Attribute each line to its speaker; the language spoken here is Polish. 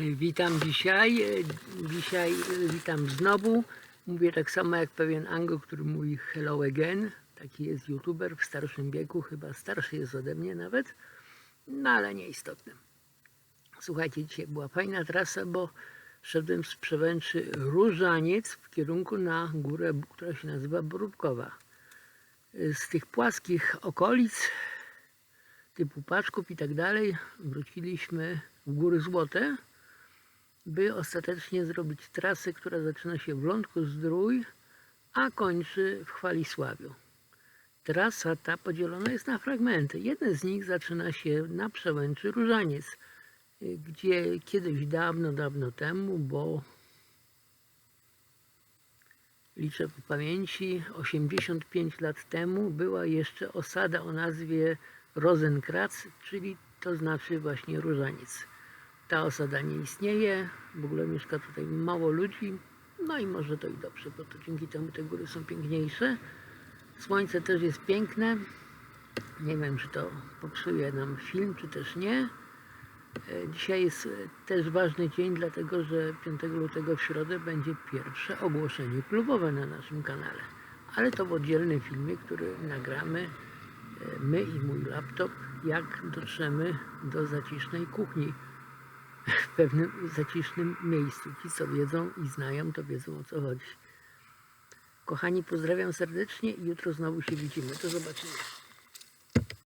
Speaker 1: Witam dzisiaj. E, Dzisiaj e, witam znowu. Mówię tak samo jak pewien Ango, który mówi hello again. Taki jest youtuber w starszym wieku, chyba starszy jest ode mnie nawet, no ale nieistotny. Słuchajcie, dzisiaj była fajna trasa, bo szedłem z Przełęczy Różaniec w kierunku na górę, która się nazywa Brudkowa. E, Z tych płaskich okolic, typu Paczków i tak dalej, wróciliśmy w Góry Złote, by ostatecznie zrobić trasę, która zaczyna się w Lądku Zdrój, a kończy w Chwalisławiu. Trasa ta podzielona jest na fragmenty. Jeden z nich zaczyna się na przełęczy Różaniec, gdzie kiedyś dawno, dawno temu, bo liczę po pamięci, 85 lat temu była jeszcze osada o nazwie Rosenkrac, czyli to znaczy właśnie Różaniec. Ta osada nie istnieje, w ogóle mieszka tutaj mało ludzi, no i może to i dobrze, bo to dzięki temu te góry są piękniejsze. Słońce też jest piękne. Nie wiem, czy to popsuje nam film, czy też nie. E, Dzisiaj jest też ważny dzień, dlatego że 5 lutego w środę będzie pierwsze ogłoszenie klubowe na naszym kanale. Ale to w oddzielnym filmie, który nagramy e, my i mój laptop, jak dotrzemy do zacisznej kuchni w pewnym zacisznym miejscu. Ci, co wiedzą i znają, to wiedzą o co chodzi. Kochani, pozdrawiam serdecznie i jutro znowu się widzimy. Do zobaczenia.